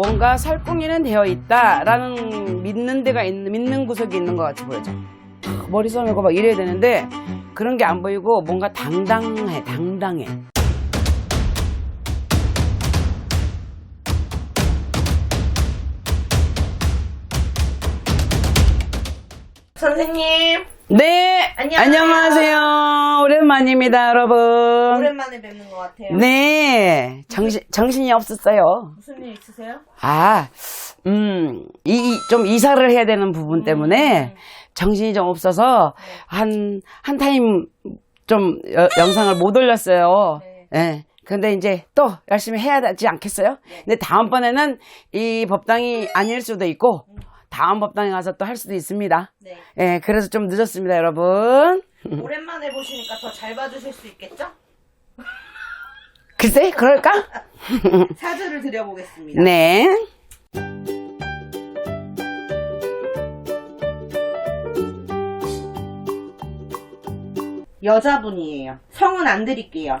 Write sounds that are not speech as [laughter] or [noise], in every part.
뭔가 살궁이는 되어 있다라는 믿는 데가 있는 믿는 구석이 있는 것 같이 보여져. 머리 써매고 막 이래야 되는데 그런 게 안 보이고 뭔가 당당해, 당당해. 선생님 네, 안녕하세요. 안녕하세요. 오랜만입니다, 여러분. 오랜만에 뵙는 것 같아요. 네, 정신 정신이 없었어요. 무슨 일 있으세요? 아, 음, 이, 좀 이사를 해야 되는 부분 때문에 정신이 좀 없어서 한, 한 타임 좀 여- 영상을 못 올렸어요. 네. 예. 근데 이제 또 열심히 해야 되지 않겠어요? 근데 다음번에는 이 법당이 아닐 수도 있고, 다음 법당에 가서 또 할 수도 있습니다. 네. 예, 그래서 좀 늦었습니다, 여러분. [laughs] 오랜만에 보시니까 더 잘 봐주실 수 있겠죠? 글쎄, 그럴까? [laughs] 사주를 드려보겠습니다. 네. 여자분이에요. 성은 안 드릴게요.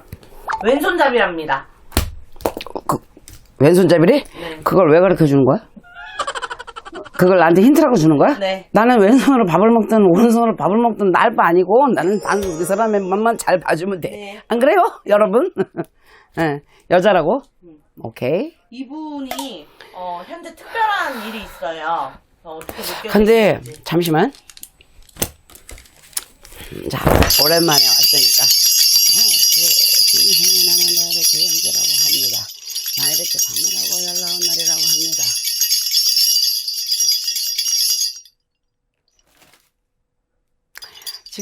왼손잡이랍니다. 그, 왼손잡이래? 네. 그걸 왜 가르쳐 주는 거야? 그걸 나한테 힌트라고 주는 거야? 네. 나는 왼손으로 밥을 먹든 오른손으로 밥을 먹든 날 바 아니고 나는 난그 사람의 맛만 잘 봐주면 돼. 네. 안 그래요, 여러분? 예, [laughs] 여자라고? 오케이. 이분이 어, 현재 특별한 일이 있어요. 어, 어떻게 느껴지는지. 근데 잠시만. 자, 오랜만에 왔으니까. 아, 제 신성이 나는 날을 제영제라고 합니다. 나 이렇게 밤을 하고 연락 온 날이라고 합니다.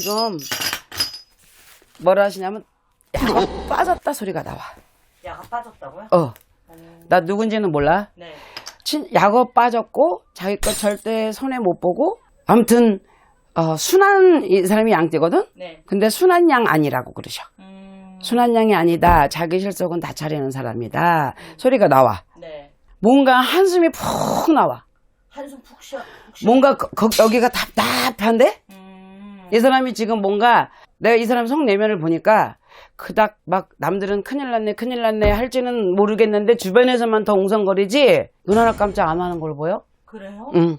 지금 뭐라 하시냐면 야가 빠졌다 소리가 나와. 야가 빠졌다고요? 어. 나 누군지는 몰라. 네. 친, 약업 빠졌고, 자기 거 절대 손에 못 보고, 아무튼, 어, 순한 이 사람이 양띠거든? 네. 근데 순한 양 아니라고 그러셔. 음, 순한 양이 아니다. 자기 실속은 다 차리는 사람이다. 소리가 나와. 네. 뭔가 한숨이 푹 나와. 한숨 푹 쉬어. 푹 쉬어. 뭔가 거- 거- 여기가 답답한데? 음, 이 사람이 지금 뭔가, 내가 이 사람 속 내면을 보니까, 그닥 막 남들은 큰일 났네, 큰일 났네 할지는 모르겠는데, 주변에서만 더 웅성거리지, 눈 하나 깜짝 안 하는 걸 보여? 그래요? 응.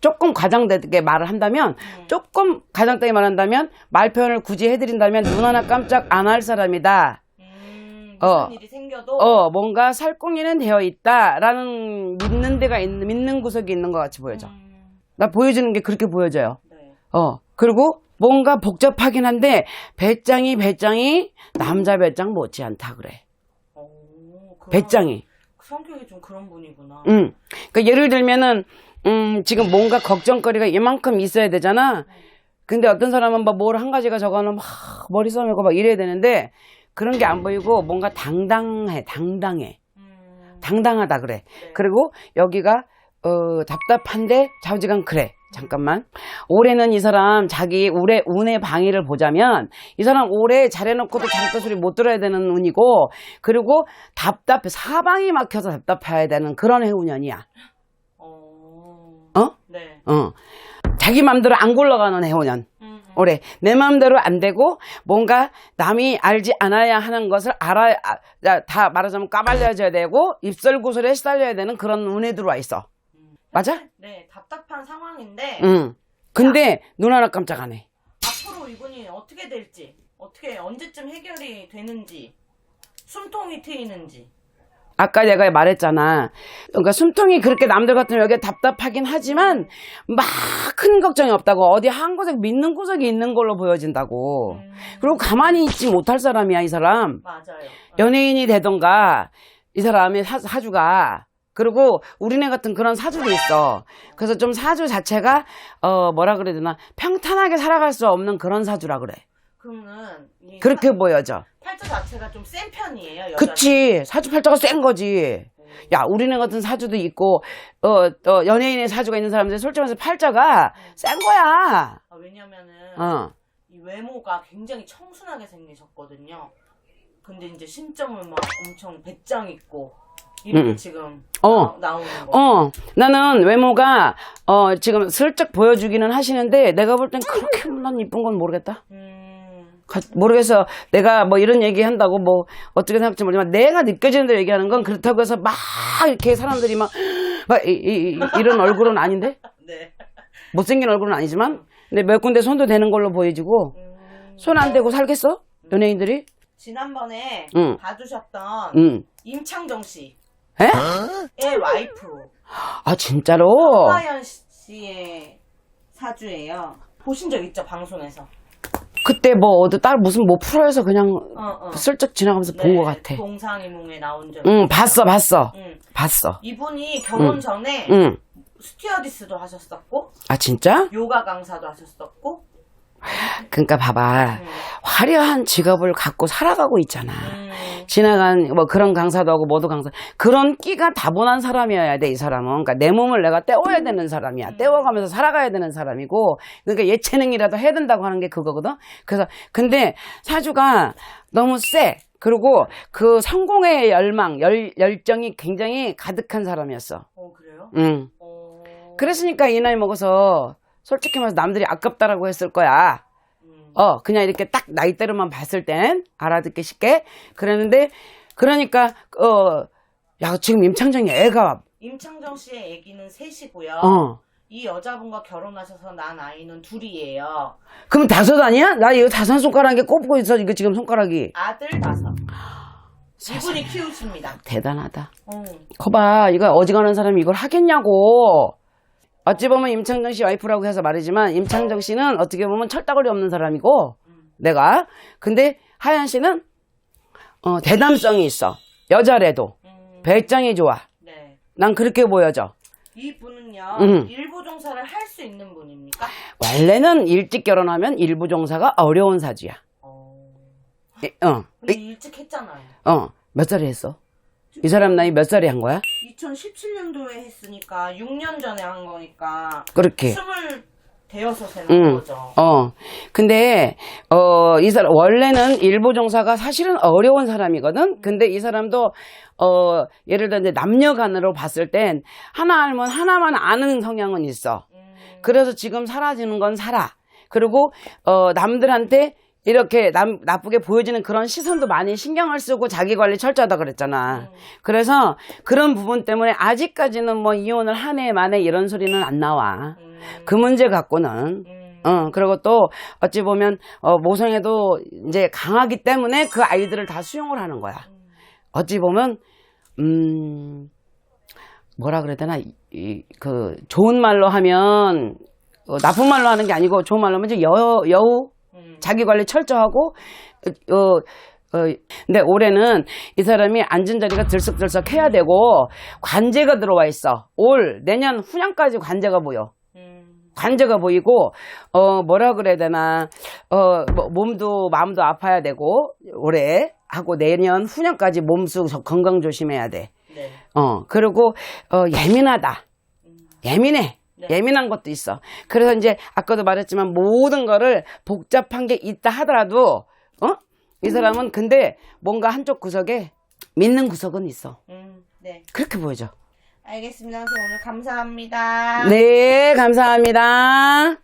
조금 과장되게 말을 한다면, 조금 과장되게 말한다면, 말 표현을 굳이 해드린다면, 눈 하나 깜짝 안 할 사람이다. 음, 어. 일이 생겨도 어, 뭔가 살궁이는 되어 있다라는 믿는 데가 있는, 믿는 구석이 있는 것 같이 보여져. 음, 나 보여주는 게 그렇게 보여져요. 네. 어. 그리고 뭔가 복잡하긴 한데, 배짱이, 배짱이, 남자 배짱 못지않다 그래. 오, 그런- 배짱이. 성격이 좀 그런 분이구나. 응. 그 예를 들면은, 음, 지금 뭔가 걱정거리가 이만큼 있어야 되잖아. 근데 어떤 사람은 뭐뭘한 가지가 적어놓으면 막 머리 써매고 막 이래야 되는데, 그런 게 안 보이고 뭔가 당당해, 당당해. 음, 당당하다 그래. 네. 그리고 여기가, 어, 답답한데 좌우지간 그래. 잠깐만. 올해는 이 사람 자기 올해 운의 방위를 보자면 이 사람 올해 잘해놓고도 잘했다 소리 못 들어야 되는 운이고 그리고 답답해 사방이 막혀서 답답해야 되는 그런 해운년이야. 어, 어? 네. 어. 자기 맘대로 안 굴러가는 해운년. 음, 음. 올해 내 마음대로 안 되고 뭔가 남이 알지 않아야 하는 것을 알아 아, 야, 다 말하자면 까발려줘야 되고 입설구설에 시달려야 되는 그런 운에 들어와 있어. 맞아? 네, 답답한 상황인데 응. 근데 눈 하나 깜짝 안 해. 앞으로 이분이 어떻게 될지, 어떻게 언제쯤 해결이 되는지, 숨통이 트이는지. 아까 내가 말했잖아. 그러니까 숨통이 그렇게 남들 같으면 여기가 답답하긴 하지만 막 큰 걱정이 없다고 어디 한 구석 믿는 구석이 있는 걸로 보여진다고. 음, 그리고 가만히 있지 못할 사람이야 이 사람. 맞아요. 연예인이 되던가 이 사람의 사, 사주가 그리고 우리네 같은 그런 사주도 있어. 그래서 좀 사주 자체가 어 뭐라 그래야 되나 평탄하게 살아갈 수 없는 그런 사주라 그래. 그러면 이 그렇게 보여져. 팔자 자체가 좀 센 편이에요. 여자. 그치 사주 팔자가 센 거지. 야 우리네 같은 사주도 있고 어, 어 연예인의 사주가 있는 사람들 솔직히 말해서 팔자가 센 거야. 아, 왜냐면은 어. 이 외모가 굉장히 청순하게 생기셨거든요. 근데 이제 신점은 막 엄청 배짱 있고 이렇게 음. 지금 어. 나, 오는 거. 어, 나는 외모가, 어, 지금 슬쩍 보여주기는 하시는데, 내가 볼 땐 그렇게 물론 이쁜 건 모르겠다. 음, 가- 모르겠어. 내가 뭐 이런 얘기 한다고 뭐 어떻게 생각할지 모르지만 내가 느껴지는 대로 얘기하는 건 그렇다고 해서 막 이렇게 사람들이 막, 막 이, 이, 이- 이런 얼굴은 아닌데? [laughs] 네. 못생긴 얼굴은 아니지만 근데 몇 군데 손도 대는 걸로 보여지고 음, 손 안 대고 살겠어? 연예인들이? 지난번에 응. 봐주셨던 응. 임창정 씨 의 에? 와이프 아 진짜로? 황하연 씨의 사주예요. 보신 적 있죠 방송에서? 그때 뭐 어디 딸 무슨 뭐 프로에서 그냥 어, 어. 슬쩍 지나가면서 본 것 같아. 동상이몽에 나온 적. 응 봤어 봤어 응. 봤어. 이분이 결혼 응. 전에 응. 스튜어디스도 하셨었고 아 진짜? 요가 강사도 하셨었고. 그러니까 봐봐 음. 화려한 직업을 갖고 살아가고 있잖아. 음. 지나간 뭐 그런 강사도 하고 뭐도 강사. 그런 끼가 다분한 사람이어야 돼 이 사람은. 그러니까 내 몸을 내가 떼워야 되는 사람이야. 떼워가면서 살아가야 되는 사람이고. 그러니까 예체능이라도 해야 된다고 하는 게 그거거든. 그래서 근데 사주가 너무 쎄. 그리고 그 성공의 열망 열, 열정이 굉장히 가득한 사람이었어. 어 그래요? 응. 어. 그랬으니까 이 나이 먹어서 솔직히 말해서 남들이 아깝다라고 했을 거야. 음. 어, 그냥 이렇게 딱 나이대로만 봤을 땐 알아듣기 쉽게 그랬는데 그러니까 어, 야 지금 임창정이 애가 임창정 씨의 아기는 셋이고요. 어, 이 여자분과 결혼하셔서 낳은 아이는 둘이에요. 그럼 다섯 아니야? 나 이거 다섯 손가락에 꼽고 있어 이거 지금 손가락이 아들 다섯. 이분이 키우십니다. 대단하다. 어. 거봐 이거 어지간한 사람이 이걸 하겠냐고. 어찌 보면 임창정 씨 와이프라고 해서 말이지만 임창정 씨는 어떻게 보면 철다거리 없는 사람이고 내가 근데 하얀 씨는 어, 대담성이 있어 여자래도 음. 배짱이 좋아. 네. 난 그렇게 보여져. 이분은요 음. 일부 종사를 할 수 있는 분입니까? 원래는 일찍 결혼하면 일부 종사가 어려운 사주야. 어. 이- 어, 근데 이- 일찍 했잖아요. 어, 몇 살에 했어? 이 사람 나이 몇 살에 한 거야? 2017년도에 했으니까 6년 전에 한 거니까 그렇게. 스물 대여섯에 한 응. 거죠. 어, 근데, 어, 이 사람, 원래는 일부 종사가 사실은 어려운 사람이거든? 근데 이 사람도, 어, 예를 들어 이제 남녀 간으로 봤을 땐 하나 알면 하나만 아는 성향은 있어. 음. 그래서 지금 사라지는 건 살아. 그리고, 어, 남들한테 이렇게 남, 나쁘게 보여지는 그런 시선도 많이 신경을 쓰고 자기 관리 철저하다 그랬잖아. 그래서 그런 부분 때문에 아직까지는 뭐 이혼을 한 해 만에 이런 소리는 안 나와. 음. 그 문제 갖고는. 음. 어, 그리고 또 어찌 보면 어, 모성애도 이제 강하기 때문에 그 아이들을 다 수용을 하는 거야. 어찌 보면 음 뭐라 그래야 되나 이, 이- 그 좋은 말로 하면 어, 나쁜 말로 하는 게 아니고 좋은 말로 하면 이제 여 여우 음. 자기 관리 철저하고 어, 어, 근데 올해는 이 사람이 앉은 자리가 들썩들썩 해야 되고 관제가 들어와 있어. 올 내년 후년까지 관제가 보여. 음. 관제가 보이고 어 뭐라 그래야 되나 어 뭐, 몸도 마음도 아파야 되고 올해 하고 내년 후년까지 몸수 건강 조심해야 돼. 네. 어 그리고 어 예민하다. 예민해. 네. 예민한 것도 있어. 그래서 이제 아까도 말했지만 모든 거를 복잡한 게 있다 하더라도 어? 이 사람은 근데 뭔가 한쪽 구석에 믿는 구석은 있어. 음. 네. 그렇게 보여져. 알겠습니다. 선생님 오늘 감사합니다. 네, 감사합니다.